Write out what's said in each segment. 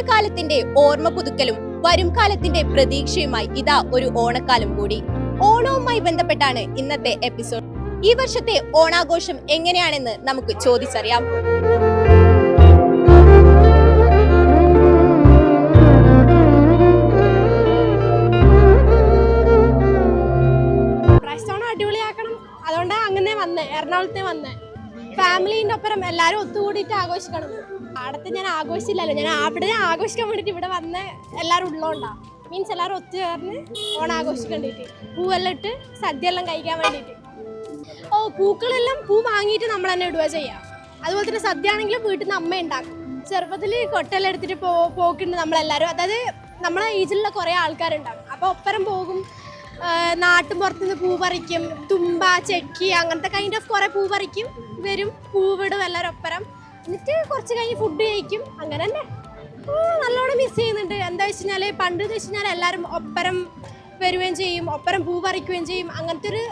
കാലത്തിന്റെ ഓർമ്മ പുതുക്കലും വരും കാലത്തിന്റെ പ്രതീക്ഷയുമായി ഇതാ ഒരു ഓണക്കാലം കൂടി. ഓണവുമായി ബന്ധപ്പെട്ടാണ് ഇന്നത്തെ എപ്പിസോഡ് ഈ വർഷത്തെ ഓണാഘോഷം എങ്ങനെയാണെന്ന് നമുക്ക് ചോദിച്ചറിയാം. അടിപൊളിയാക്കണം. അങ്ങനെ വന്നേ. എറണാകുളത്തെ വന്നേ. ഫാമിലിന്റെ ഒപ്പം എല്ലാരും ഒത്തുകൂടിയിട്ട് ആഘോഷിക്കണം. ആടത്ത് ഞാൻ ആഘോഷിച്ചില്ലല്ലോ. ഞാൻ അവിടെ ആഘോഷിക്കാൻ വേണ്ടിയിട്ട് ഇവിടെ വന്ന് എല്ലാവരും ഉള്ളോണ്ടാ. മീൻസ് എല്ലാവരും ഒത്തുചേർന്ന് ഓണം ആഘോഷിക്കാൻ വേണ്ടിയിട്ട് പൂവെല്ലാം ഇട്ട് സദ്യ എല്ലാം കഴിക്കാൻ വേണ്ടിയിട്ട് ഓ പൂക്കളെല്ലാം പൂ വാങ്ങിയിട്ട് നമ്മൾ തന്നെ ഇടുക ചെയ്യാം. അതുപോലെ തന്നെ സദ്യ ആണെങ്കിലും വീട്ടിൽ നിന്ന് അമ്മ ഉണ്ടാക്കും. ചെറുപ്പത്തിൽ കൊട്ടെല്ലാം എടുത്തിട്ട് പോ പോക്കുണ്ട് നമ്മളെല്ലാവരും അതായത് നമ്മളെ ഏജിലുള്ള കുറേ ആൾക്കാരുണ്ടാകും അപ്പോൾ ഒപ്പരം പോകും. നാട്ടും പുറത്തുനിന്ന് പൂ പറിക്കും. തുമ്പ ചെക്കി അങ്ങനത്തെ കൈൻഡ് ഓഫ് കുറേ പൂ പറിക്കും. വരും പൂവിടും എല്ലാവരും ഒപ്പരം. എന്നിട്ട് കുറച്ച് കഴിഞ്ഞ് ഫുഡ് കഴിക്കും. അങ്ങനെ തന്നെ നല്ലോണം മിസ് ചെയ്യുന്നുണ്ട്. എന്താ വെച്ച് കഴിഞ്ഞാൽ പണ്ട് എന്ന് വെച്ച് കഴിഞ്ഞാൽ എല്ലാവരും ഒപ്പരം വരികയും ചെയ്യും ഒപ്പരം പൂ പറിക്കുകയും ചെയ്യും. അങ്ങനത്തെ ഒരു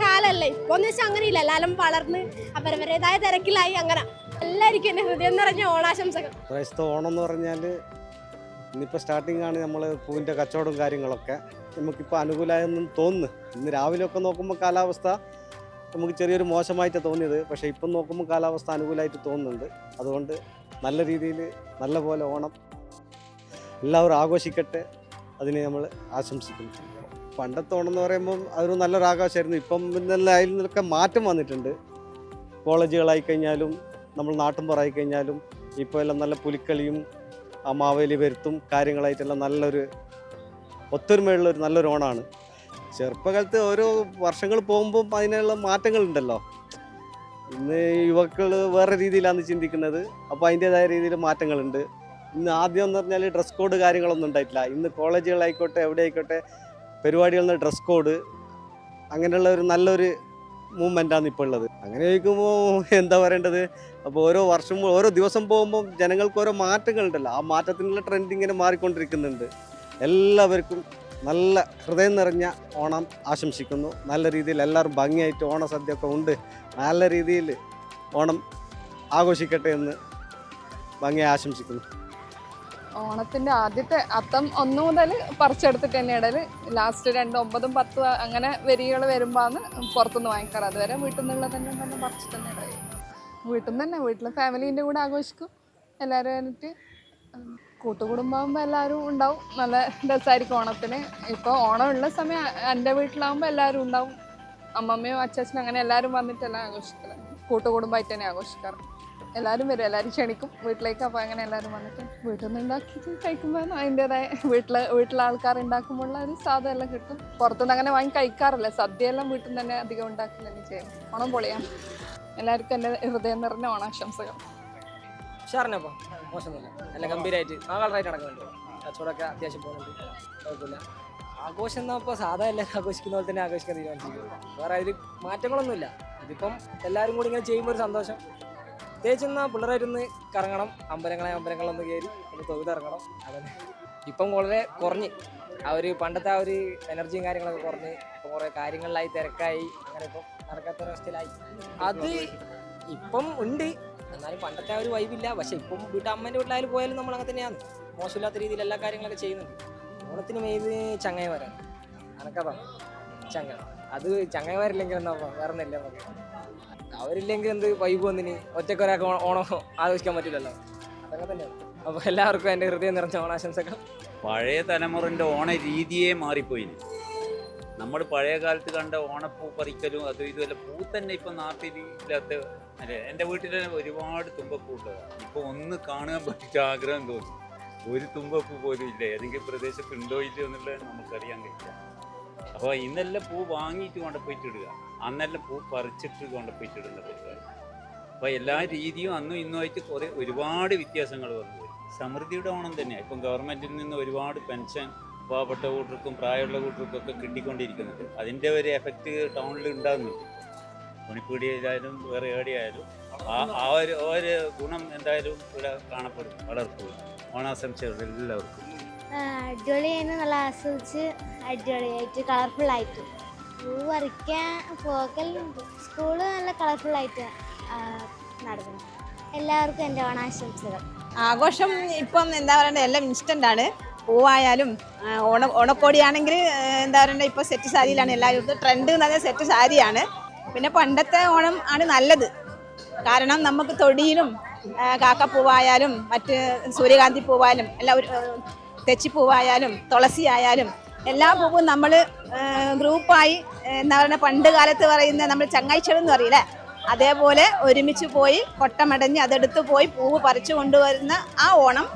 കാലല്ലേ. ഇപ്പോൾ എന്ന് വെച്ചാൽ അങ്ങനെയില്ല. എല്ലാവരും വളർന്ന് അവരവരേതായ തിരക്കിലായി അങ്ങനെ. എല്ലാവർക്കും എന്റെ ഹൃദയം നിറഞ്ഞ ഓണാശംസകൾ. ക്രൈസ്തവ ഓണം എന്ന് പറഞ്ഞാൽ ഇന്നിപ്പോൾ സ്റ്റാർട്ടിംഗ് ആണ് നമ്മൾ പൂവിന്റെ കച്ചവടവും കാര്യങ്ങളൊക്കെ. നമുക്കിപ്പോൾ അനുകൂലമായെന്നും തോന്നുന്നു. ഇന്ന് രാവിലെ ഒക്കെ നോക്കുമ്പോൾ കാലാവസ്ഥ നമുക്ക് ചെറിയൊരു മോശമായിട്ട് തോന്നിയത്. പക്ഷേ ഇപ്പം നോക്കുമ്പോൾ കാലാവസ്ഥ അനുകൂലമായിട്ട് തോന്നുന്നുണ്ട്. അതുകൊണ്ട് നല്ല രീതിയിൽ നല്ല പോലെ ഓണം എല്ലാവരും ആഘോഷിക്കട്ടെ. അതിനെ നമ്മൾ ആശംസിക്കുന്നു. പണ്ടത്തെ ഓണം എന്ന് പറയുമ്പം അതൊരു നല്ലൊരു ആഘോഷമായിരുന്നു. ഇപ്പം പിന്നെ അതിൽ നിന്നൊക്കെ മാറ്റം വന്നിട്ടുണ്ട്. കോളേജുകളായി കഴിഞ്ഞാലും നമ്മൾ നാട്ടുമ്പുറായി കഴിഞ്ഞാലും ഇപ്പോൾ എല്ലാം നല്ല പുലിക്കളിയും ആ വരുത്തും കാര്യങ്ങളായിട്ടെല്ലാം നല്ലൊരു ഒത്തൊരുമയുള്ള ഒരു നല്ലൊരു ഓണമാണ്. ചെറുപ്പകാലത്ത് ഓരോ വർഷങ്ങൾ പോകുമ്പോൾ അതിനുള്ള മാറ്റങ്ങളുണ്ടല്ലോ. ഇന്ന് യുവാക്കൾ വേറെ രീതിയിലാണ് ചിന്തിക്കുന്നത്. അപ്പോൾ അതിന്റെതായ രീതിയിൽ മാറ്റങ്ങളുണ്ട്. ഇന്ന് ആദ്യം എന്ന് പറഞ്ഞാൽ ഡ്രസ് കോഡ് കാര്യങ്ങളൊന്നും ഉണ്ടായിട്ടില്ല. ഇന്ന് കോളേജുകളായിക്കോട്ടെ എവിടെ ആയിക്കോട്ടെ പരിപാടികളിൽ ഡ്രസ് കോഡ് അങ്ങനെയുള്ള ഒരു നല്ലൊരു മൂവ്മെന്റാണ് ഇപ്പോൾ ഉള്ളത്. അങ്ങനെ ചോദിക്കുമ്പോൾ എന്താ പറയേണ്ടത്? അപ്പോൾ ഓരോ വർഷം ഓരോ ദിവസം പോകുമ്പോൾ ജനങ്ങൾക്ക് ഓരോ മാറ്റങ്ങളുണ്ടല്ലോ. ആ മാറ്റത്തിനുള്ള ട്രെൻഡ് ഇങ്ങനെ മാറിക്കൊണ്ടിരിക്കുന്നുണ്ട്. എല്ലാവർക്കും നല്ല ഹൃദയം നിറഞ്ഞ ഓണം ആശംസിക്കുന്നു. നല്ല രീതിയിൽ എല്ലാവരും ഭംഗിയായിട്ട് ഓണസദ്യ ഒക്കെ ഉണ്ട്. നല്ല രീതിയിൽ ഓണം ആഘോഷിക്കട്ടെ എന്ന് ഭംഗിയായി ആശംസിക്കുന്നു. ഓണത്തിന്റെ ആദ്യത്തെ അത്തം ഒന്നു മുതൽ പറിച്ചെടുത്തിട്ട് തന്നെ ഇടയിൽ ലാസ്റ്റ് രണ്ട് ഒമ്പതും പത്തും അങ്ങനെ വരികൾ വരുമ്പോഴാണ് പുറത്തുനിന്ന് വാങ്ങിക്കാറ്. അതുവരെ വീട്ടിൽ നിന്നുള്ള തന്നെ തന്നെ പറിച്ചിട്ട് തന്നെ ഇടയിൽ വീട്ടിൽ നിന്ന് തന്നെ വീട്ടിൽ ഫാമിലീന്റെ കൂടെ ആഘോഷിക്കും. എല്ലാവരും ആയിട്ട്. കൂട്ടുകുടുംബമാകുമ്പോൾ എല്ലാവരും ഉണ്ടാവും. നല്ല രസമായിരിക്കും ഓണത്തിന്. ഇപ്പോൾ ഓണം ഉള്ള സമയം എന്റെ വീട്ടിലാകുമ്പോൾ എല്ലാവരും ഉണ്ടാവും. അമ്മമ്മയും അച്ചാച്ചനും അങ്ങനെ എല്ലാവരും വന്നിട്ടല്ല ആഘോഷിക്കല. കൂട്ടുകുടുംബമായിട്ട് തന്നെ ആഘോഷിക്കാറ്. എല്ലാവരും വരും. എല്ലാവരും ക്ഷണിക്കും. വീട്ടിലേക്ക് അപ്പോൾ അങ്ങനെ എല്ലാവരും വന്നിട്ട് വീട്ടിൽ നിന്ന് ഉണ്ടാക്കിയിട്ട് കഴിക്കുമ്പോൾ അതിന്റെതായ വീട്ടിൽ വീട്ടിലെ ആൾക്കാർ ഉണ്ടാക്കുമ്പോഴുള്ള ഒരു സാധനം എല്ലാം കിട്ടും. പുറത്തുനിന്ന് അങ്ങനെ വാങ്ങി കഴിക്കാറില്ല. സദ്യയെല്ലാം വീട്ടിൽ നിന്ന് തന്നെ അധികം ഉണ്ടാക്കി തന്നെ ചെയ്യും. ഓണം പൊളിയാണ്. എല്ലാവർക്കും എന്റെ ഹൃദയം നിറഞ്ഞ ഓണാശംസകൾ. ഉഷാറിനപ്പം മോശമൊന്നുമില്ല. നല്ല ഗംഭീരമായിട്ട് ആ കളറായിട്ട് നടക്കുന്നുണ്ട്. കച്ചവടമൊക്കെ അത്യാവശ്യം പോകുന്നുണ്ട്. കുഴപ്പമില്ല. ആഘോഷം എന്നാൽ ഇപ്പോൾ സാധാ എല്ലാവരും ആഘോഷിക്കുന്ന പോലെ തന്നെ ആഘോഷിക്കാൻ തീരുമാനിച്ചിരിക്കുന്നത് വേറെ അതിൽ മാറ്റങ്ങളൊന്നുമില്ല. ഇതിപ്പം എല്ലാവരും കൂടി ഇങ്ങനെ ചെയ്യുമ്പോൾ ഒരു സന്തോഷം. പ്രത്യേകിച്ച് എന്നാൽ പിള്ളേരായിട്ടൊന്ന് കറങ്ങണം. അമ്പലങ്ങളെ അമ്പലങ്ങളൊന്ന് കയറി ഒന്ന് തൊഴുതിറങ്ങണം അതന്നെ. ഇപ്പം വളരെ കുറഞ്ഞ്. ആ ഒരു പണ്ടത്തെ ആ ഒരു എനർജിയും കാര്യങ്ങളൊക്കെ കുറഞ്ഞ്. ഇപ്പം കുറേ കാര്യങ്ങളിലായി തിരക്കായി. അങ്ങനെ ഇപ്പം നടക്കാത്തൊരവസ്ഥയിലായി അത് ഇപ്പം ഉണ്ട്. എന്നാലും പണ്ടത്തെ ഒരു വൈബില്ല പക്ഷെ ഇപ്പം വീട്ടിൽ അമ്മേന്റെ വീട്ടിലായാലും പോയാലും നമ്മൾ അങ്ങനെ തന്നെയാണ്. മോശമില്ലാത്ത രീതിയിൽ എല്ലാ കാര്യങ്ങളൊക്കെ ചെയ്യുന്നുണ്ട്. ഓണത്തിന് മെയ്ത് ചങ്ങായിമാരാണ്? അനക്കതാണ് ചങ്ങ. അത് ചങ്ങായിമാരില്ലെങ്കിൽ എന്താ വേറെ ഒന്നുമില്ല നമുക്ക് അവരില്ലെങ്കിൽ എന്ത് വൈബ് വന്നിന്? ഒറ്റക്കൊരാൾക്ക് ഓണം ആഘോഷിക്കാൻ പറ്റില്ലല്ലോ. അതങ്ങനെ തന്നെയാണ് അപ്പോൾ എല്ലാവർക്കും എന്റെ ഹൃദയം നിറഞ്ഞ ഓണാശംസകൾ. പഴയ തലമുറന്റെ ഓണ രീതിയെ മാറിപ്പോയി നമ്മൾ പഴയ കാലത്ത് കണ്ട ഓണപ്പൂ പറിക്കലും അതും ഇതുമല്ല പൂ തന്നെ ഇപ്പം നാട്ടിലില്ലാത്ത അല്ലേ എന്റെ വീട്ടിൽ ഒരുപാട് തുമ്പപ്പൂട്ടതാണ് ഇപ്പോൾ ഒന്ന് കാണാൻ പറ്റിയ ആഗ്രഹം തോന്നി. ഒരു തുമ്പപ്പൂ പോലും ഇല്ല. ഏതെങ്കിലും പ്രദേശത്ത് ഉണ്ടോ ഇല്ലയോ എന്നുള്ളത് നമുക്കറിയാൻ കഴിയില്ല. അപ്പോൾ ഇന്നെല്ലാം പൂ വാങ്ങിയിട്ട് കൊണ്ടുപോയിട്ട് ഇടുക അന്നെല്ലാം പൂ പറിച്ചിട്ട് കൊണ്ടുപോയിട്ട് ഇടുന്ന പരിപാടി. അപ്പോൾ എല്ലാ രീതിയും അന്നും ഇന്നുമായിട്ട് കുറേ ഒരുപാട് വ്യത്യാസങ്ങൾ വന്നു. സമൃദ്ധിയുടെ ഓണം തന്നെയാണ് ഇപ്പം ഗവൺമെന്റിൽ നിന്ന് ഒരുപാട് പെൻഷൻ പാവപ്പെട്ട കൂട്ടർക്കും പ്രായമുള്ള കൂട്ടർക്കും ഒക്കെ കിട്ടിക്കൊണ്ടിരിക്കുന്നുണ്ട് അതിന്റെ ഒരു എഫക്റ്റ് ടൗണിൽ ഉണ്ടാകുന്നുണ്ട്. മണിപ്പീടിയായാലും വേറെ എവിടെയായാലും ആ ആ ഒരു ഒരു ഗുണം എന്തായാലും ഇവിടെ കാണപ്പെടും വളർത്തും ഓണാശംസകൾ എല്ലാവർക്കും. അടിപൊളിയായിരുന്നു നല്ല ആസ്വദിച്ച് അടിപൊളിയായിട്ട് കളർഫുൾ ആയിട്ട്. പൂ പറിക്കാൻ പോകലുണ്ട് സ്കൂൾ നല്ല കളർഫുൾ ആയിട്ട് നടക്കുന്നു. എല്ലാവർക്കും എന്റെ ഓണാശംസകൾ. ആഘോഷം ഇപ്പം എന്താ പറയണ്ടത് എല്ലാം ഇൻസ്റ്റന്റ് ആണ്. പൂവായാലും ഓണ ഓണക്കോടിയാണെങ്കിൽ എന്താ പറയണ്ടത് ഇപ്പോൾ സെറ്റ് സാരിയിലാണ്. എല്ലാവരും ട്രെൻഡ് എന്ന് പറഞ്ഞാൽ സെറ്റ് സാരിയാണ്. പിന്നെ പണ്ടത്തെ ഓണം ആണ് നല്ലത്. കാരണം നമുക്ക് തൊടിയിലും കാക്കപ്പൂവായാലും മറ്റ് സൂര്യകാന്തി പൂവായാലും എല്ലാ തെച്ചിപ്പൂവായാലും തുളസി ആയാലും എല്ലാ പൂവും നമ്മൾ ഗ്രൂപ്പായി എന്താ പറയുക പണ്ട് കാലത്ത് പറയുന്ന നമ്മൾ ചങ്ങാഴ്ചകൾ എന്ന് പറയില്ലേ? അതേപോലെ ഒരുമിച്ച് പോയി കൊട്ടമടഞ്ഞ് അതെടുത്ത് പോയി പൂവ് പറിച്ചു കൊണ്ടുവരുന്ന ആ ഓണം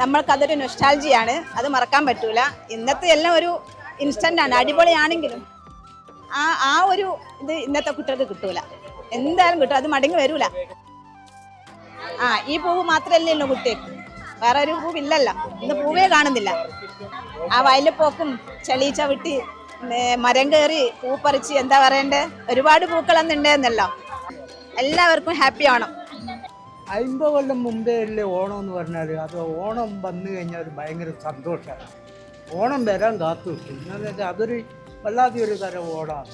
നമ്മൾക്കതൊരു നൊസ്റ്റാൾജിയാണ് അത് മറക്കാൻ പറ്റൂല. ഇന്നത്തെ എല്ലാം ഒരു ഇൻസ്റ്റന്റാണ് അടിപൊളിയാണെങ്കിലും. ആ ആ ഒരു ഇത് ഇന്നത്തെ കുട്ടികൾക്ക് കിട്ടൂല. എന്തായാലും കിട്ടും. അത് മടങ്ങി വരൂല. ആ ഈ പൂവ് മാത്രമല്ലേ ഉള്ളൂ വേറെ ഒരു പൂവില്ലല്ലോ ഇന്ന് പൂവേ കാണുന്നില്ല. ആ വയലപ്പോക്കും ചവിട്ടി ഏ, മരം കയറി പൂ പറിച്ച് എന്താ പറയണ്ടേ? ഒരുപാട് പൂക്കൾ അന്ന് ഉണ്ടായിരുന്നല്ലോ എല്ലാവർക്കും ഹാപ്പി ആവണം. അമ്പത് കൊല്ലം മുമ്പേ അല്ലേ ഓണം എന്ന് പറഞ്ഞാൽ അത് ഓണം വന്നു കഴിഞ്ഞാൽ ഭയങ്കര സന്തോഷമാണ് ഓണം വരാൻ കാത്തു. നിൽക്കും അതൊരു വല്ലാതെ ഒരു തരം ഓണമാണ്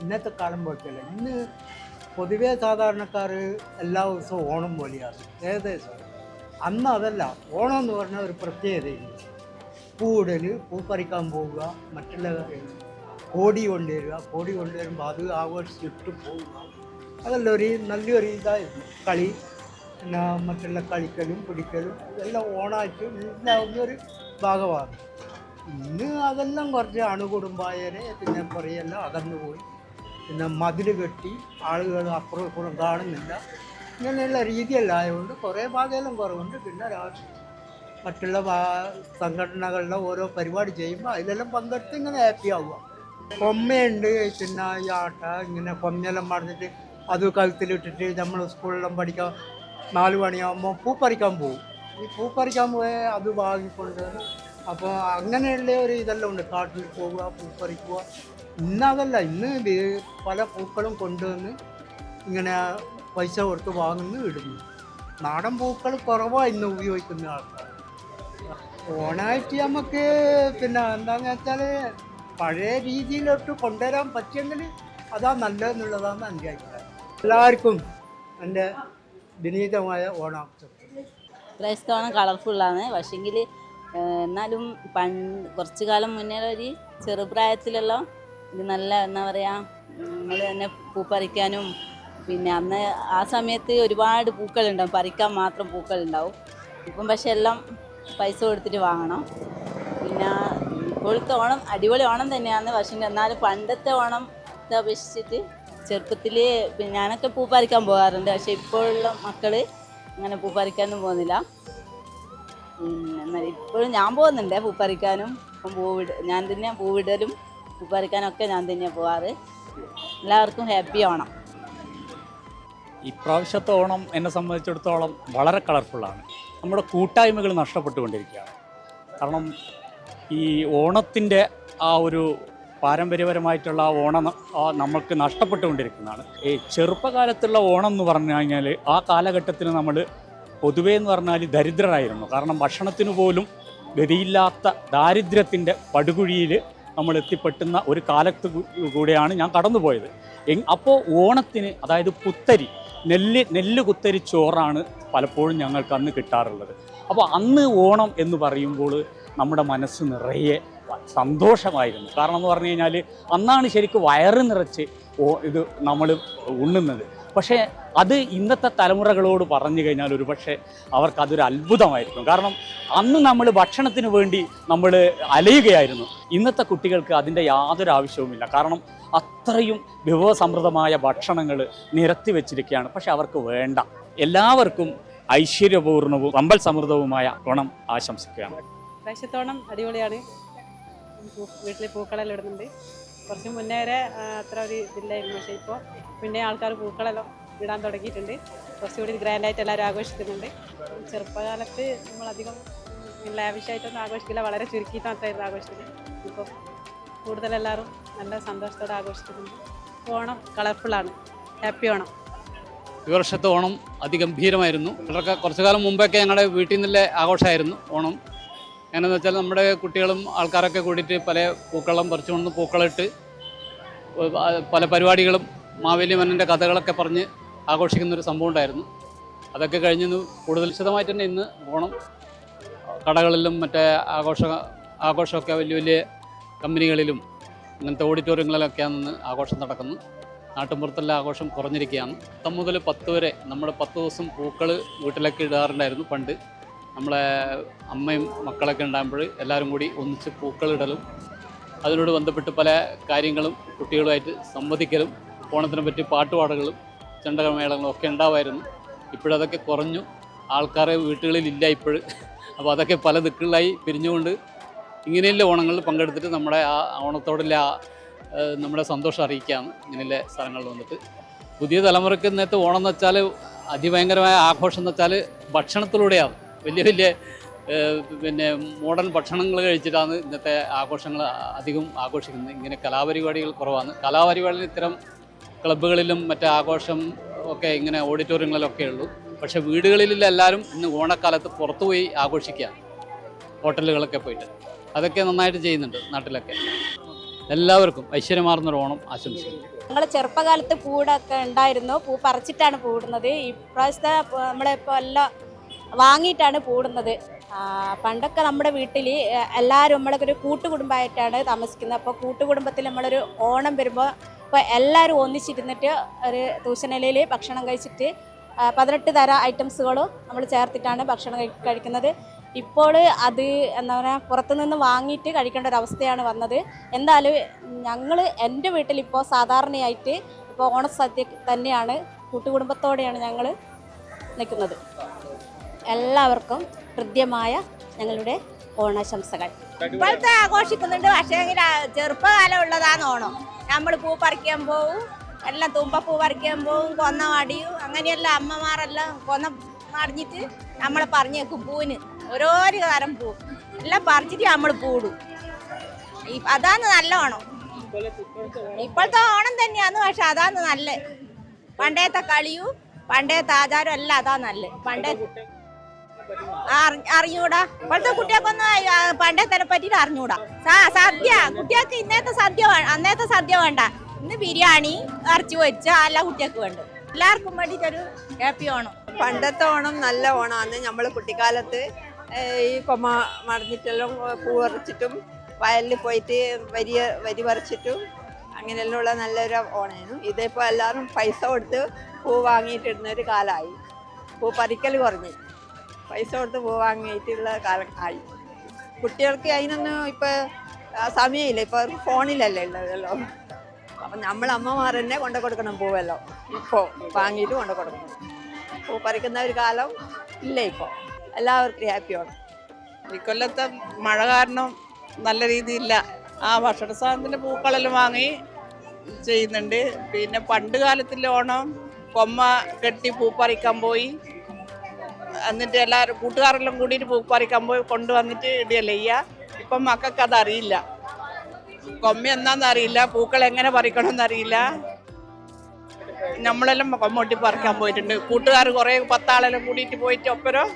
ഇന്നത്തെ കാലം പോലത്തെയല്ല. ഇന്ന് പൊതുവേ സാധാരണക്കാർ എല്ലാ ദിവസവും ഓണം പോലെയാണ്. ഏകദേശം അന്ന് അതല്ല. ഓണം എന്ന് പറഞ്ഞാൽ ഒരു പ്രത്യേകതയുണ്ട് പൂവിടൽ പൂ പറിക്കാൻ പോവുക മറ്റുള്ള കാര്യങ്ങൾ കോടി കൊണ്ടുവരിക. കോടി കൊണ്ടുവരുമ്പോൾ അത് ആഘോഷിച്ചിട്ട് പോവുക. അതെല്ലാം ഒരു നല്ലൊരു ഇതായിരുന്നു. കളി പിന്നെ മറ്റുള്ള കളിക്കലും പിടിക്കലും ഇതെല്ലാം ഓണായിട്ട് ഉണ്ടാവുന്ന ഒരു ഭാഗമാണ്. ഇന്ന് അതെല്ലാം കുറച്ച് അണുകുടുംബായരെ പിന്നെ കുറേയെല്ലാം അകന്നു പോയി. പിന്നെ മതിൽ കെട്ടി ആളുകൾ അപ്പുറം ഇപ്പുറം കാണുന്നില്ല. ഇങ്ങനെയുള്ള രീതിയല്ലായതുകൊണ്ട് കുറേ ഭാഗമെല്ലാം കുറവുണ്ട്. പിന്നെ മറ്റുള്ള സംഘടനകളിലെ ഓരോ പരിപാടി ചെയ്യുമ്പോൾ അതിലെല്ലാം പങ്കെടുത്ത് ഇങ്ങനെ ഹാപ്പി ആവുക. കൊമ്മയുണ്ട് പിന്നെ ഈ ആട്ട ഇങ്ങനെ കൊമ്മയെല്ലാം പറഞ്ഞിട്ട് അത് കഴുത്തിലിട്ടിട്ട് നമ്മൾ സ്കൂളിലെല്ലാം പഠിക്കാൻ നാല് മണിയാകുമ്പോൾ പൂ പറിക്കാൻ ഈ പൂ പറിക്കാൻ പോയാൽ അത് വാങ്ങിക്കൊണ്ട് അപ്പോൾ അങ്ങനെയുള്ള ഒരു ഇതെല്ലാം ഉണ്ട്. കാട്ടിൽ പോവുക പൂപ്പറിക്കുക. ഇന്ന് അതല്ല ഇന്ന് പല പൂക്കളും കൊണ്ടുവന്ന് ഇങ്ങനെ പൈസ കൊടുത്ത് വാങ്ങുന്നു ഇടുന്നു. നാടൻ പൂക്കൾ കുറവാണ് ഇന്ന് ഉപയോഗിക്കുന്ന ആൾക്കാർ. ഓണായിട്ട് നമുക്ക് പിന്നെ എന്താന്ന് വെച്ചാൽ പഴയ രീതിയിലോട്ട് കൊണ്ടുവരാൻ പറ്റിയെങ്കിൽ അതാ നല്ലതെന്നുള്ളതാണ് എന്റെ അഭിപ്രായം. എല്ലാവർക്കും എന്റെ വിനീതമായ ഓണാംശം ക്രൈസ്തവണം കളർഫുള്ളാണ് പക്ഷെങ്കിൽ എന്നാലും പണ്ട് കുറച്ചു കാലം മുന്നേ ഒരു ചെറുപ്രായത്തിലുള്ള ഇത് നല്ല എന്താ പറയുക നമ്മൾ തന്നെ പൂ പറിക്കാനും പിന്നെ അന്ന് ആ സമയത്ത് ഒരുപാട് പൂക്കളുണ്ടാവും. പറിക്കാൻ മാത്രം പൂക്കളുണ്ടാവും. ഇപ്പം പക്ഷെ എല്ലാം പൈസ കൊടുത്തിട്ട് വാങ്ങണം. പിന്നെ ഇപ്പോഴത്തെ ഓണം അടിപൊളി ഓണം തന്നെയാണ്. പക്ഷേ എന്നാലും പണ്ടത്തെ ഓണം അപേക്ഷിച്ചിട്ട് ചെറുപ്പത്തിൽ പിന്നെ ഞാനൊക്കെ പൂ പറിക്കാൻ പോകാറുണ്ട്. പക്ഷെ ഇപ്പോഴുള്ള മക്കൾ അങ്ങനെ പൂ പറിക്കാനൊന്നും പോകുന്നില്ല. പിന്നെ ഇപ്പോഴും ഞാൻ പോകുന്നുണ്ട് പൂപ്പറിക്കാനും. ഇപ്പം പൂവിട ഞാൻ തന്നെ പൂവിടലും പൂപ്പറിക്കാനും ഒക്കെ ഞാൻ തന്നെയാണ് പോവാറ്. എല്ലാവർക്കും ഹാപ്പി ഓണം ഇപ്രാവശ്യത്തെ ഓണം എന്നെ സംബന്ധിച്ചിടത്തോളം വളരെ കളർഫുള്ളാണ് നമ്മുടെ കൂട്ടായ്മകൾ നഷ്ടപ്പെട്ടുകൊണ്ടിരിക്കുകയാണ്. കാരണം ഈ ഓണത്തിന്റെ ആ ഒരു പാരമ്പര്യപരമായിട്ടുള്ള ആ ഓണം നമ്മൾക്ക് നഷ്ടപ്പെട്ടുകൊണ്ടിരിക്കുന്നതാണ്. ഈ ചെറുപ്പകാലത്തുള്ള ഓണം എന്ന് പറഞ്ഞു കഴിഞ്ഞാൽ ആ കാലഘട്ടത്തിൽ നമ്മൾ പൊതുവേ എന്ന് പറഞ്ഞാൽ ദരിദ്രരായിരുന്നു. കാരണം ഭക്ഷണത്തിന് പോലും ഗതിയില്ലാത്ത ദാരിദ്ര്യത്തിന്റെ പടുകുഴിയിൽ നമ്മൾ എത്തിപ്പെട്ടുന്ന ഒരു കാലത്ത് കൂടെയാണ് ഞാൻ കടന്നുപോയത്. അപ്പോൾ ഓണത്തിന് അതായത് പുത്തരി നെല്ല് നെല്ല് കുത്തരി ചോറാണ് പലപ്പോഴും ഞങ്ങൾക്ക് അന്ന് കിട്ടാറുള്ളത്. അപ്പോൾ അന്ന് ഓണം എന്ന് പറയുമ്പോൾ നമ്മുടെ മനസ്സ് നിറയെ സന്തോഷമായിരുന്നു. കാരണം എന്ന് പറഞ്ഞു കഴിഞ്ഞാൽ അന്നാണ് ശരിക്കും വയറ് നിറച്ച് ഇത് നമ്മൾ ഉണ്ണുന്നത്. പക്ഷേ അത് ഇന്നത്തെ തലമുറകളോട് പറഞ്ഞു കഴിഞ്ഞാൽ ഒരു പക്ഷേ അവർക്കതൊരു അത്ഭുതമായിരിക്കും. കാരണം അന്ന് നമ്മൾ ഭക്ഷണത്തിന് വേണ്ടി നമ്മൾ അലയുകയായിരുന്നു. ഇന്നത്തെ കുട്ടികൾക്ക് അതിന്റെ യാതൊരു ആവശ്യവുമില്ല. കാരണം അത്രയും വിഭവസമൃദ്ധമായ ഭക്ഷണങ്ങൾ നിരത്തി വെച്ചിരിക്കുകയാണ്. പക്ഷെ അവർക്ക് വേണ്ട. എല്ലാവർക്കും ഐശ്വര്യപൂർണവും അമ്പൽ സമൃദ്ധവുമായ ഓണം ആശംസിക്കുകയാണ്. പ്രാവശ്യത്തോണം അടിപൊളിയാണ്. വീട്ടിൽ പൂക്കളെല്ലാം ഇടുന്നുണ്ട്. കുറച്ച് മുന്നേ വരെ അത്ര ഒരു ഇതില്ലായിരുന്നു. പക്ഷേ ഇപ്പോൾ പിന്നെ ആൾക്കാർ പൂക്കളെല്ലാം ഇടാൻ തുടങ്ങിയിട്ടുണ്ട്. കുറച്ചുകൂടി ഗ്രാൻഡായിട്ട് എല്ലാവരും ആഘോഷിക്കുന്നുണ്ട്. ചെറുപ്പകാലത്ത് നമ്മളധികം ലാവിഷായിട്ടൊന്നും ആഘോഷിക്കില്ല. വളരെ ചുരുക്കി മാത്രമായിരുന്നു ആഘോഷിക്കുന്നത്. ഇപ്പോൾ കൂടുതലെല്ലാവരും നല്ല സന്തോഷത്തോടെ ആഘോഷിക്കുന്നുണ്ട്. ഓണം കളർഫുള്ളാണ് ഹാപ്പി ഓണം. ഈ വർഷത്തെ ഓണം അതിഗംഭീരമായിരുന്നു വളരെ കുറച്ചു കാലം മുമ്പൊക്കെ ഞങ്ങളുടെ വീട്ടിൽ നിന്നുള്ള ആഘോഷമായിരുന്നു ഓണം. എന്നു വെച്ചാൽ നമ്മുടെ കുട്ടികളും ആൾക്കാരൊക്കെ കൂടിയിട്ട് പല പൂക്കളം പറിച്ചുകൊണ്ട് പൂക്കളിട്ട് പല പരിപാടികളും മാവേലി മന്നന്റെ കഥകളൊക്കെ പറഞ്ഞ് ആഘോഷിക്കുന്ന ഒരു സംഭവം ഉണ്ടായിരുന്നു. അതൊക്കെ കഴിഞ്ഞ് കൂടുതൽ വിശദമായിട്ട് തന്നെ ഇന്ന് ഓണം. കടകളിലും മറ്റേ ആഘോഷ ആഘോഷമൊക്കെ വലിയ വലിയ കമ്പനികളിലും ഇങ്ങനത്തെ ഓഡിറ്റോറിയങ്ങളിലൊക്കെയാണ് ആഘോഷം നടക്കുന്നു നാട്ടുമ്പുറത്തുള്ള ആഘോഷം കുറഞ്ഞിരിക്കുകയാണ്. പത്ത് മുതൽ പത്ത് വരെ നമ്മൾ പത്ത് ദിവസം പൂക്കൾ വീട്ടിലൊക്കെ ഇടാറുണ്ടായിരുന്നു പണ്ട്. നമ്മളെ അമ്മയും മക്കളൊക്കെ ഉണ്ടാകുമ്പോൾ എല്ലാവരും കൂടി ഒന്നിച്ച് പൂക്കളിടലും. അതിനോട് ബന്ധപ്പെട്ട് പല കാര്യങ്ങളും കുട്ടികളുമായിട്ട് സംവദിക്കലും. ഓണത്തിനെ പറ്റി പാട്ടുപാടകളും ചണ്ടകമേളങ്ങളും ഒക്കെ ഉണ്ടാവായിരുന്നു. ഇപ്പോഴതൊക്കെ കുറഞ്ഞു. ആൾക്കാരെ വീട്ടുകളിലില്ല ഇപ്പോഴും അപ്പോൾ അതൊക്കെ പല ദിക്കുകളിലായി പിരിഞ്ഞുകൊണ്ട് ഇങ്ങനെയുള്ള ഓണങ്ങളിൽ പങ്കെടുത്തിട്ട് നമ്മുടെ ആ ഓണത്തോടുള്ള ആ നമ്മുടെ സന്തോഷം അറിയിക്കുകയാണ് ഇങ്ങനെയുള്ള സ്ഥലങ്ങളിൽ വന്നിട്ട്. പുതിയ തലമുറയ്ക്ക് ഇന്നത്തെ ഓണം എന്ന് വെച്ചാൽ അതിഭയങ്കരമായ ആഘോഷം എന്ന് വെച്ചാൽ ഭക്ഷണത്തിലൂടെയാണ്. വലിയ വലിയ പിന്നെ മോഡേൺ ഭക്ഷണങ്ങൾ കഴിച്ചിട്ടാണ് ഇന്നത്തെ ആഘോഷങ്ങൾ അധികം ആഘോഷിക്കുന്നത്. ഇങ്ങനെ കലാപരിപാടികൾ കുറവാണ്. കലാപരിപാടികൾ ഇത്തരം ക്ലബ്ബുകളിലും മറ്റേ ആഘോഷം ഒക്കെ ഇങ്ങനെ ഓഡിറ്റോറിയങ്ങളിലൊക്കെ ഉള്ളൂ. പക്ഷേ വീടുകളിലില്ല എല്ലാവരും ഇന്ന് ഓണക്കാലത്ത് പുറത്തുപോയി ആഘോഷിക്കുക. ഹോട്ടലുകളൊക്കെ പോയിട്ട്. അതൊക്കെ നന്നായിട്ട് ചെയ്യുന്നുണ്ട് നാട്ടിലൊക്കെ. എല്ലാവർക്കും ഐശ്വര്യമാർന്നൊരു ഓണം ആശംസിക്കുന്നു. ഞങ്ങൾ ചെറുപ്പകാലത്ത് പൂടൊക്കെ ഉണ്ടായിരുന്നു. പൂ പറിച്ചിട്ടാണ് പൂടുന്നത്. ഇപ്രാവശ്യത്തെ നമ്മളിപ്പോൾ എല്ലാം വാങ്ങിയിട്ടാണ് പൂടുന്നത്. പണ്ടൊക്കെ നമ്മുടെ വീട്ടിൽ എല്ലാവരും നമ്മളൊക്കെ ഒരു കൂട്ടുകുടുംബമായിട്ടാണ് താമസിക്കുന്നത്. അപ്പോൾ കൂട്ടുകുടുംബത്തിൽ നമ്മളൊരു ഓണം വരുമ്പോൾ ഇപ്പോൾ എല്ലാവരും ഒന്നിച്ചിരുന്നിട്ട് ഒരു തൂശനിലയിൽ ഭക്ഷണം കഴിച്ചിട്ട് പതിനെട്ട് തര ഐറ്റംസുകളും നമ്മൾ ചേർത്തിട്ടാണ് ഭക്ഷണം കഴിക്കുന്നത്. ഇപ്പോൾ അത് എന്താ പറയുക പുറത്തുനിന്ന് വാങ്ങിയിട്ട് കഴിക്കേണ്ട ഒരു അവസ്ഥയാണ് വന്നത്. എന്തായാലും ഞങ്ങൾ എന്റെ വീട്ടിലിപ്പോൾ സാധാരണയായിട്ട് ഇപ്പോൾ ഓണസദ്യ തന്നെയാണ് കൂട്ടുകുടുംബത്തോടെയാണ് ഞങ്ങൾ നിൽക്കുന്നത്. എല്ലാവർക്കും ഹൃദ്യമായ ഞങ്ങളുടെ ഓണാശംസകൾ. ഇപ്പോഴത്തെ ആഘോഷിക്കുന്നുണ്ട്. പക്ഷേ ചെറുപ്പകാലം ഉള്ളതാണ് ഓണം. നമ്മൾ പൂ പറിക്കാൻ പോവും. എല്ലാം തുമ്പപ്പൂ പറിക്കാൻ പോവും. കൊന്ന മടിയും അങ്ങനെയെല്ലാം അമ്മമാരെല്ലാം കൊന്ന മടിഞ്ഞിട്ട് നമ്മളെ പറഞ്ഞേക്കും പൂവിന്. ഓരോരോ തരം പൂ. എല്ലാം പറിച്ചിട്ട് നമ്മൾ പൂടും ഈ- അതാണ് നല്ല ഓണം. ഇപ്പോഴത്തെ ഓണം തന്നെയാണ് പക്ഷെ അതാണ് നല്ല പണ്ടേത്തെ കളിയും പണ്ടേത്തെ ആചാരം എല്ലാം അതാ നല്ല പണ്ടേ അറിഞ്ഞൂടാ. ഇപ്പോഴത്തെ കുട്ടികൾക്കൊന്നും പണ്ടത്തെ പറ്റിയിട്ട് അറിഞ്ഞൂടാ. സദ്യ. കുട്ടികൾക്ക് ഇന്നത്തെ സദ്യ അന്നത്തെ സദ്യ വേണ്ട. ഇന്ന് ബിരിയാണി ഇറച്ചി വെച്ച എല്ലാ കുട്ടികൾക്ക് വേണ്ട. എല്ലാവർക്കും വേണ്ടിയിട്ടൊരു ഹാപ്പി ഓണം. പണ്ടത്തെ ഓണം നല്ല ഓണമാണ് നമ്മൾ കുട്ടിക്കാലത്ത് ഈ കൊമ മറിഞ്ഞിട്ടെല്ലാം പൂ പറിച്ചിട്ടും വയലിൽ പോയിട്ട് വരി വരി പറിച്ചിട്ടും അങ്ങനെയുള്ള നല്ലൊരു ഓണമായിരുന്നു ഇതിപ്പോൾ എല്ലാവരും പൈസ കൊടുത്ത് പൂ വാങ്ങിയിട്ടിടുന്ന ഒരു കാലമായി. പൂ പറിക്കൽ കുറഞ്ഞു. പൈസ കൊടുത്ത് പൂ വാങ്ങിയിട്ടുള്ള കാലം ആയി. കുട്ടികൾക്ക് അതിനൊന്നും ഇപ്പോൾ സമയമില്ല. അവർക്ക് ഫോണിലല്ലേ ഉള്ളതല്ലോ. അപ്പം നമ്മൾ അമ്മമാർ തന്നെ കൊണ്ടു കൊടുക്കണം പൂവല്ലോ. ഇപ്പോൾ വാങ്ങിയിട്ട് കൊണ്ടു കൊടുക്കണം. പൂ പറിക്കുന്ന ഒരു കാലം ഇല്ല ഇപ്പോൾ എല്ലാവർക്കും ഹാപ്പിയാണ് ഈ ഇക്കൊല്ലത്തെ മഴ കാരണം നല്ല രീതിയില്ല. ആ ഭക്ഷണ സാധനത്തിന്റെ പൂക്കളെല്ലാം വാങ്ങി ചെയ്യുന്നുണ്ട്. പിന്നെ പണ്ട് കാലത്തിലെ ഓണം കൊമ്മ കെട്ടി പൂ പറിക്കാൻ പോയി. എന്നിട്ട് എല്ലാവരും കൂട്ടുകാരെല്ലാം കൂടിയിട്ട് പൂ പറിക്കാൻ പോയി കൊണ്ടുവന്നിട്ട് ഇടിയല്ല ചെയ്യുക ഇപ്പം മക്കൾക്ക് അതറിയില്ല. കൊമ്മ എന്താണെന്ന് അറിയില്ല. പൂക്കൾ എങ്ങനെ പറിക്കണമെന്ന് അറിയില്ല നമ്മളെല്ലാം കൊമ്മൊട്ടി പറിക്കാൻ പോയിട്ടുണ്ട്. കൂട്ടുകാർ കുറേ പത്താളെല്ലാം കൂടിയിട്ട് പോയിട്ട് ഒപ്പരം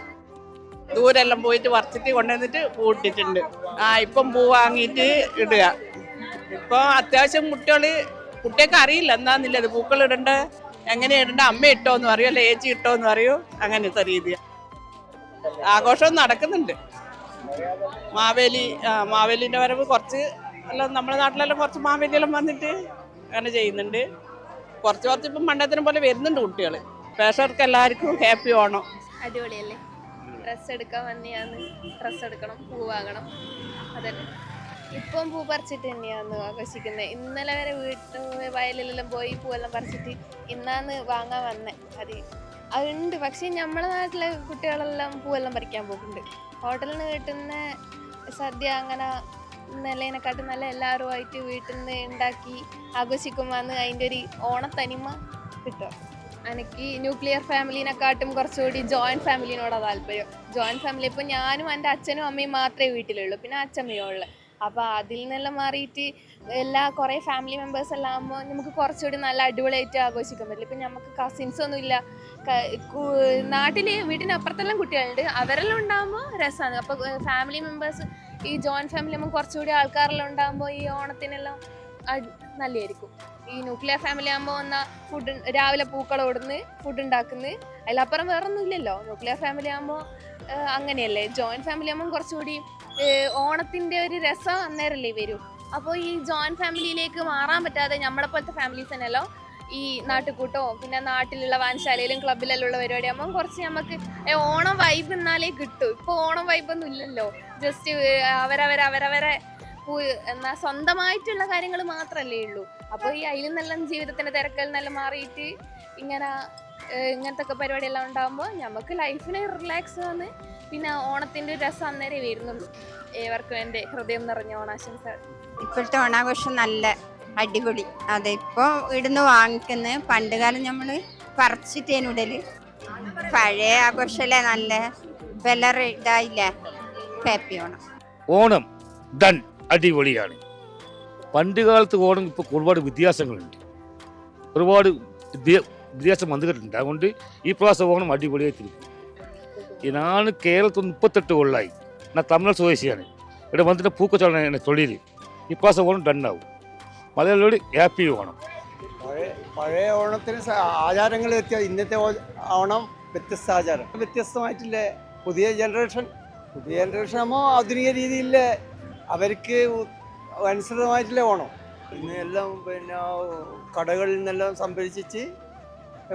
ദൂരെല്ലാം പോയിട്ട് പറിച്ചിട്ട് കൊണ്ടുവന്നിട്ട് പൂട്ടിട്ടുണ്ട് ആ ഇപ്പം പൂ വാങ്ങിയിട്ട് ഇടുക. ഇപ്പോൾ അത്യാവശ്യം കുട്ടികൾ കുട്ടികൾക്ക് അറിയില്ല എന്താന്നില്ലത് പൂക്കൾ ഇടണ്ട. എങ്ങനെ ഇടണ്ട? അമ്മ ഇട്ടോ എന്ന് പറയൂ അല്ലെ ഏച്ചി ഇട്ടോ എന്ന് പറയൂ. അങ്ങനത്തെ രീതിയാണ് ആഘോഷം നടക്കുന്നുണ്ട്. മാവേലി മാവേലിന്റെ വരവ് കുറച്ച് എല്ലാം നമ്മുടെ നാട്ടിലെല്ലാം കുറച്ച് മാവേലിയെല്ലാം വന്നിട്ട് അങ്ങനെ ചെയ്യുന്നുണ്ട്. കുറച്ച് കുറച്ച് ഇപ്പം പണ്ടത്തിനെ പോലെ വരുന്നുണ്ട് കുട്ടികൾ പ്രേക്ഷകർക്ക് എല്ലാവർക്കും ഹാപ്പി ഓണം. അടിപൊളിയല്ലേ? ഡ്രസ്സ് എടുക്കാൻ വന്നെയാന്ന് ഡ്രസ്സ് എടുക്കണം പൂ വാങ്ങണം അതന്നെ. ഇപ്പം പൂ പറിച്ചിട്ട് തന്നെയാന്ന് ആഘോഷിക്കുന്നത് ഇന്നലെ വരെ വീട്ടു വയലിലെല്ലാം പോയി പൂവെല്ലാം പറിച്ചിട്ട് ഇന്നാന്ന് വാങ്ങാൻ വന്നേ. അത് അതുണ്ട്. പക്ഷേ നമ്മളെ നാട്ടിലെ കുട്ടികളെല്ലാം പൂവെല്ലാം പറിക്കാൻ പോകുന്നുണ്ട് ഹോട്ടലിൽ നിന്ന് കിട്ടുന്ന സദ്യ അങ്ങനെ നിലയിനെക്കാട്ടും നല്ല എല്ലാവരും എല്ലാവരുമായിട്ട് വീട്ടിൽ നിന്ന് ഉണ്ടാക്കി ആഘോഷിക്കുമ്പോൾ അതിന്റെ ഒരു ഓണത്തനിമ കിട്ടും. എനിക്ക് ന്യൂക്ലിയർ ഫാമിലിനെക്കാട്ടും കുറച്ചുകൂടി ജോയിന്റ് ഫാമിലിനോടാണ് താല്പര്യം. ജോയിന്റ് ഫാമിലി ഇപ്പോൾ ഞാനും എന്റെ അച്ഛനും അമ്മയും മാത്രമേ വീട്ടിലുള്ളൂ. പിന്നെ അച്ഛമ്മയും ഉള്ളു. അപ്പോൾ അതിൽ നിന്നെല്ലാം മാറിയിട്ട് എല്ലാ കുറേ ഫാമിലി മെമ്പേഴ്സ് എല്ലാം ആകുമ്പോൾ നമുക്ക് കുറച്ചുകൂടി നല്ല അടിപൊളിയായിട്ട് ആഘോഷിക്കാൻ പറ്റില്ല. ഇപ്പം നമുക്ക് കസിൻസ് ഒന്നും ഇല്ല നാട്ടിൽ വീട്ടിനപ്പുറത്തെല്ലാം കുട്ടികളുണ്ട്. അവരെല്ലാം ഉണ്ടാകുമ്പോൾ രസമാണ് അപ്പോൾ ഫാമിലി മെമ്പേഴ്സ് ഈ ജോയിന്റ് ഫാമിലി ആകുമ്പോൾ കുറച്ചുകൂടി ആൾക്കാരെല്ലാം ഉണ്ടാകുമ്പോൾ ഈ ഓണത്തിനെല്ലാം നല്ലതായിരിക്കും ഈ ന്യൂക്ലിയർ ഫാമിലി ആകുമ്പോൾ വന്ന ഫുഡ് രാവിലെ പൂക്കളം ഇടുന്ന് ഫുഡ് ഉണ്ടാക്കുന്നു. അതിലപ്പുറം വേറൊന്നും ഇല്ലല്ലോ ന്യൂക്ലിയർ ഫാമിലി ആകുമ്പോൾ അങ്ങനെയല്ലേ. ജോയിന്റ് ഫാമിലി ആകുമ്പോൾ കുറച്ചുകൂടി ഓണത്തിന്റെ ഒരു രസം അന്നേരല്ലേ വരും. അപ്പോൾ ഈ ജോയിന്റ് ഫാമിലിയിലേക്ക് മാറാൻ പറ്റാതെ നമ്മളെ പോലത്തെ ഫാമിലീസ് തന്നെയല്ലോ ഈ നാട്ടുകൂട്ടോ പിന്നെ നാട്ടിലുള്ള വാൻശാലയിലും ക്ലബിലെല്ലാം ഉള്ള പരിപാടി ആകുമ്പോൾ കുറച്ച് നമുക്ക് ഓണം വൈബ് എന്നാലേ കിട്ടൂ. ഇപ്പോൾ ഓണം വൈബൊന്നും ഇല്ലല്ലോ. ജസ്റ്റ് അവരവരെ അവരവരെ എന്നാ സ്വന്തമായിട്ടുള്ള കാര്യങ്ങൾ മാത്രമല്ലേ ഉള്ളൂ. അപ്പോൾ ഈ അതിൽ നിന്നെല്ലാം ജീവിതത്തിന്റെ തിരക്കിൽ നിന്നെല്ലാം മാറിയിട്ട് ഇങ്ങനെ ഇങ്ങനത്തെ ഒക്കെ പരിപാടിയെല്ലാം ഉണ്ടാകുമ്പോൾ നമുക്ക് ലൈഫിന് റിലാക്സ് ആണ്. പിന്നെ ഓണത്തിന്റെ ഒരു രസം അന്നേരം വരുന്നുള്ളൂ ഏവർക്കും എന്റെ ഹൃദയം നിറഞ്ഞ ഓണാശംസകൾ. ഇപ്പോഴത്തെ ഓണാഘോഷം നല്ല അടിപൊളി. അതെ ഇപ്പോൾ ഇവിടുന്ന് വാങ്ങിക്കുന്ന പണ്ട് കാലം നമ്മൾ പറിച്ചിട്ടേനു ഇടൽ പഴയ ആഘോഷല്ലേ നല്ല വില ഇതായില്ലേ ഹാപ്പി ഓണം. ഓണം ഡൺ അടിപൊളിയാണ്. പണ്ട് കാലത്ത് ഓണം ഇപ്പോൾ ഒരുപാട് വ്യത്യാസങ്ങളുണ്ട്. ഒരുപാട് വ്യത്യ- വ്യത്യാസം വന്നിട്ടുണ്ട്. അതുകൊണ്ട് ഈ പ്രാവശ്യം ഓണം അടിപൊളിയായിട്ടിരിക്കും ഞാൻ കേരളത്തിൽ മുപ്പത്തെട്ട് കൊള്ളായി ഞാൻ തമിഴ് സ്വദേശിയാണ്. ഇവിടെ വന്നിട്ട് പൂക്കച്ചവടം തൊഴിൽ ഈ പ്രാവശ്യം ഓണം ഡണ്ണാവും മലയാളിയോട് ഹാപ്പി ഓണം പഴയ ഓണത്തിന് ആചാരങ്ങൾ ഇന്നത്തെ ഓണം വ്യത്യസ്ത ആചാരം. വ്യത്യസ്തമായിട്ടില്ല? പുതിയ ജനറേഷൻ പുതിയ ജനറേഷൻ ആകുമ്പോൾ ആധുനിക രീതിയിൽ അവർക്ക് അനുസൃതമായിട്ടില്ലേ ഓണം. ഇന്ന് എല്ലാം പിന്നെ കടകളിൽ നിന്നെല്ലാം സംഭരിച്ചിച്ച്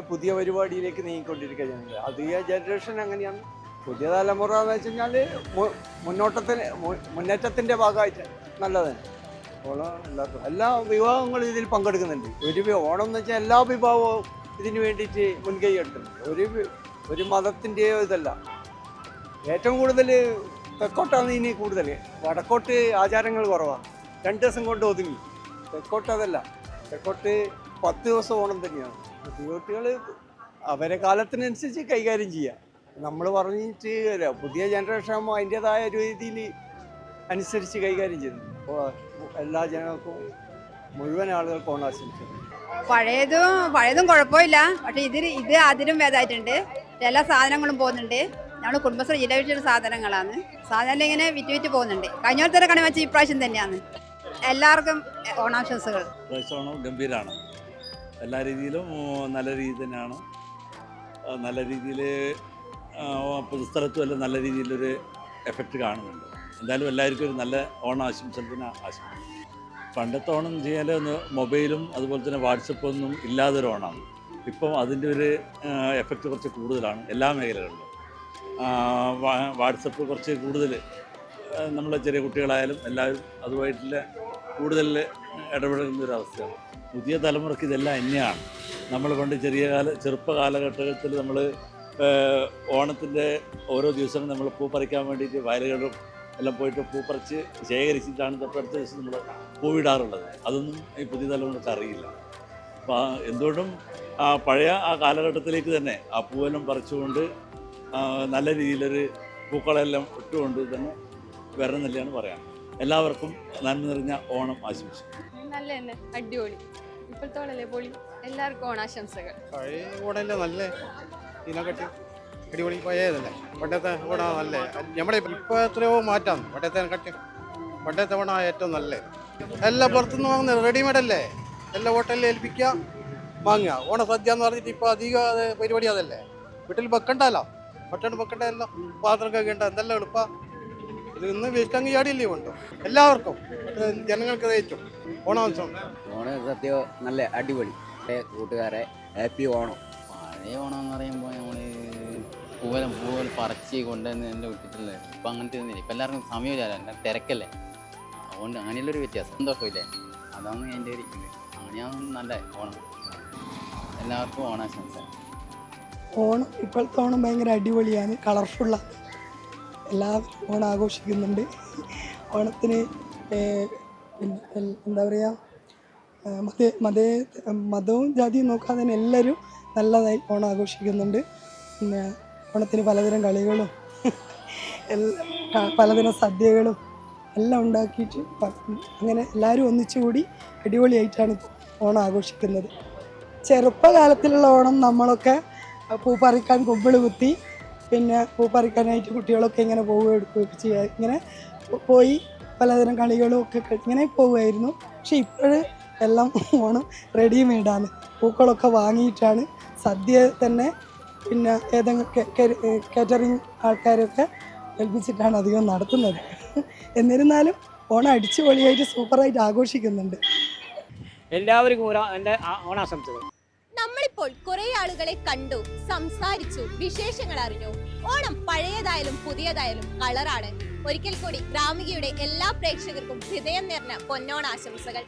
പുതിയ പരിപാടിയിലേക്ക് നീങ്ങിക്കൊണ്ടിരിക്കുക അധിക ജനറേഷൻ അങ്ങനെയാണ്. പുതിയ തലമുറ എന്ന് വെച്ച് കഴിഞ്ഞാൽ മുന്നോട്ടത്തിന് മുന്നേറ്റത്തിന്റെ ഭാഗമായിട്ട് നല്ലതാണ്. ഓണം എല്ലാവർക്കും എല്ലാ വിഭാഗങ്ങളും ഇതിൽ പങ്കെടുക്കുന്നുണ്ട്. ഒരു ഓണം എന്ന് വെച്ചാൽ എല്ലാ വിഭാഗവും ഇതിന് വേണ്ടിയിട്ട് മുൻകൈ എടുക്കുന്നുണ്ട് ഒരു ഒരു മതത്തിന്റെയോ ഇതല്ല. ഏറ്റവും കൂടുതൽ തെക്കോട്ടാണ് ഇനി കൂടുതൽ വടക്കോട്ട് ആചാരങ്ങൾ കുറവാണ്. രണ്ട് ദിവസം കൊണ്ട് ഒതുങ്ങി. തെക്കോട്ട് അതല്ല. തെക്കോട്ട് പത്ത് ദിവസം ഓണം തന്നെയാണ്. കുട്ടികൾ അവരെ കാലത്തിനനുസരിച്ച് കൈകാര്യം ചെയ്യാം. നമ്മൾ പറഞ്ഞിട്ട് പുതിയ ജനറേഷൻ ആകുമ്പോൾ അതിന്റെതായ രീതിയിൽ അനുസരിച്ച് കൈകാര്യം ചെയ്യുന്നു. അപ്പോൾ എല്ലാ ജനങ്ങൾക്കും മുഴുവൻ ആളുകൾക്കും ഓണാശംസകൾ പഴയതും പഴയതും കുഴപ്പമില്ല. പക്ഷെ ഇതിൽ ഇത് അതിലും ഭേദമായിട്ടുണ്ട്. എല്ലാ സാധനങ്ങളും പോകുന്നുണ്ട്. നമ്മൾ കുടുംബശ്രീ ജില്ല വിളിച്ചൊരു സാധനങ്ങളാണ്. സാധനം ഇങ്ങനെ വിറ്റ് വിറ്റ് പോകുന്നുണ്ട്. കഴിഞ്ഞ വർഷത്തെ കണി വെച്ച് ഇപ്രാവശ്യം തന്നെയാണ്. എല്ലാവർക്കും ഓണാശംസകൾ. പ്രാവശ്യം ഗംഭീരമാണ് എല്ലാ രീതിയിലും നല്ല രീതി തന്നെയാണ്. നല്ല രീതിയിൽ പൊതുസ്ഥലത്തും എല്ലാം നല്ല രീതിയിലൊരു എഫക്റ്റ് കാണുന്നുണ്ട്. എന്തായാലും എല്ലാവർക്കും ഒരു നല്ല ഓണം ആശംസത്തിന് ആശംസിക്കുന്നു പണ്ടത്തെ ഓണം എന്ന് വെച്ചാൽ ഒന്ന് മൊബൈലും അതുപോലെ തന്നെ വാട്സപ്പൊന്നും ഇല്ലാതൊരു ഓണമാണ്. ഇപ്പം അതിന്റെ ഒരു എഫക്റ്റ് കുറച്ച് കൂടുതലാണ് എല്ലാ മേഖലകളിലും. വാട്സപ്പ് കുറച്ച് കൂടുതൽ നമ്മളെ ചെറിയ കുട്ടികളായാലും എല്ലാവരും അതുമായിട്ടുള്ള കൂടുതൽ ഇടപെടുന്ന ഒരു അവസ്ഥയാണ്. പുതിയ തലമുറയ്ക്ക് ഇതെല്ലാം തന്നെയാണ് നമ്മൾ പണ്ട് ചെറിയ കാല ചെറുപ്പ കാലഘട്ടത്തിൽ നമ്മൾ ഓണത്തിന്റെ ഓരോ ദിവസവും നമ്മൾ പൂ പറിക്കാൻ വേണ്ടിയിട്ട് വയലുകളും എല്ലാം പോയിട്ട് പൂ പറിച്ച് ശേഖരിച്ചിട്ടാണ് തൊട്ടടുത്ത ദിവസം നമ്മൾ പൂവിടാറുള്ളത്. അതൊന്നും ഈ പുതിയ തലമുറയ്ക്ക് അറിയില്ല. അപ്പോൾ എന്തുകൊണ്ടും ആ പഴയ ആ കാലഘട്ടത്തിലേക്ക് തന്നെ ആ പൂവെല്ലാം പറിച്ചുകൊണ്ട് നല്ല രീതിയിലൊരു പൂക്കളെല്ലാം ഇട്ടുകൊണ്ട് തന്നെ വരണമെന്നില്ലാണ് പറയാൻ. എല്ലാവർക്കും നന്മ നിറഞ്ഞ ഓണം ആശംസിച്ചു നല്ല തന്നെ. അടിപൊളി. ഇപ്പോഴത്തെ പൊളി? എല്ലാവർക്കും ഓണാശംസകൾ. പഴയ ഓണല്ലേ നല്ല ഇതിനെക്കാട്ടി അടിപൊളി പഴയതല്ലേ? പണ്ടത്തെ ഓണ നല്ല? നമ്മുടെ ഇപ്പോൾ എത്രയോ മാറ്റാന്ന് പണ്ടത്തെ കട്ടി പണ്ടത്തെ ഓണ ഏറ്റവും നല്ല. എല്ലാം പുറത്തുനിന്ന് വാങ്ങുന്നത് റെഡിമെയ്ഡ് അല്ലേ? എല്ലാ ഹോട്ടലിൽ ഏൽപ്പിക്കുക വാങ്ങുക. ഓണ സദ്യ എന്ന് പറഞ്ഞിട്ട് ഇപ്പോൾ അധികം പരിപാടി അതല്ലേ? വീട്ടിൽ വെക്കണ്ടല്ലോ. പട്ടണം വെക്കണ്ട എല്ലാം പാത്രം കഴിക്കേണ്ട എന്തെല്ലാം എളുപ്പ. ഇത് ഇന്ന് വേസ്റ്റ് ചാടിയില്ലേ ഉണ്ടോ എല്ലാവർക്കും. ജനങ്ങൾക്ക് ഏറ്റവും ഓണോത്സവം. ഓണ സത്യ നല്ല അടിപൊളി. കൂട്ടുകാരെ ഹാപ്പി ഓണം. പഴയ ഓണം എന്ന് പറയുമ്പോൾ നമ്മൾ പൂവലം പൂവൽ പറിച്ച് കൊണ്ടുവന്ന് എന്റെ വിട്ടിട്ടുള്ളത്. ഇപ്പം അങ്ങനത്തെ ഒന്നുമില്ല ഇപ്പം എല്ലാവർക്കും സമയമില്ല എന്റെ തിരക്കല്ലേ. അതുകൊണ്ട് അങ്ങനെയുള്ളൊരു വ്യത്യാസം. സന്തോഷമില്ലേ? അതാണ് എന്റെ ഒരു അങ്ങനെയാണ് നല്ല ഓണം. എല്ലാവർക്കും ഓണാശംസ. ഓണം ഇപ്പോഴത്തെ ഓണം ഭയങ്കര അടിപൊളിയാണ്. കളർഫുള്ളാണ് എല്ലാവരും ഓണം ആഘോഷിക്കുന്നുണ്ട്. ഓണത്തിന് എന്താ പറയുക മത മതേ മതവും ജാതിയും നോക്കാതെ തന്നെ എല്ലാവരും നല്ലതായി ഓണം ആഘോഷിക്കുന്നുണ്ട്. പിന്നെ ഓണത്തിന് പലതരം കളികളും പലതരം സദ്യകളും എല്ലാം ഉണ്ടാക്കിയിട്ട് അങ്ങനെ എല്ലാവരും ഒന്നിച്ചുകൂടി അടിപൊളിയായിട്ടാണ് ഓണം ആഘോഷിക്കുന്നത്. ചെറുപ്പകാലത്തിലുള്ള ഓണം നമ്മളൊക്കെ പൂപ്പറിക്കാൻ കുമ്പിൾ കുത്തി പിന്നെ പൂപ്പറിക്കാനായിട്ട് കുട്ടികളൊക്കെ ഇങ്ങനെ പോവുക എടുക്കുകയൊക്കെ ചെയ്യുക ഇങ്ങനെ പോയി പലതരം കളികളും ഒക്കെ ഇങ്ങനെ പോവുമായിരുന്നു. പക്ഷേ ഇപ്പോഴ് എല്ലാം ഓണം റെഡിമെയ്ഡാണ് പൂക്കളൊക്കെ വാങ്ങിയിട്ടാണ് സദ്യ തന്നെ പിന്നെ ഏതെങ്കിലും കാറ്ററിംഗ് ആൾക്കാരൊക്കെ ഏൽപ്പിച്ചിട്ടാണ് അധികം നടത്തുന്നത്. എന്നിരുന്നാലും ഓണം അടിച്ചു പൊളിയായിട്ട് സൂപ്പറായിട്ട് ആഘോഷിക്കുന്നുണ്ട്. എല്ലാവർക്കും എന്റെ ഓണാശംസകൾ. നമ്മളിപ്പോൾ കുറെ ആളുകളെ കണ്ടു സംസാരിച്ചു വിശേഷങ്ങൾ അറിഞ്ഞു. ഓണം പഴയതായാലും പുതിയതായാലും കളറാണ്. ഒരിക്കൽ കൂടി ഗ്രാമികയുടെ എല്ലാ പ്രേക്ഷകർക്കും ഹൃദയം നിറഞ്ഞ പൊന്നോണാശംസകൾ.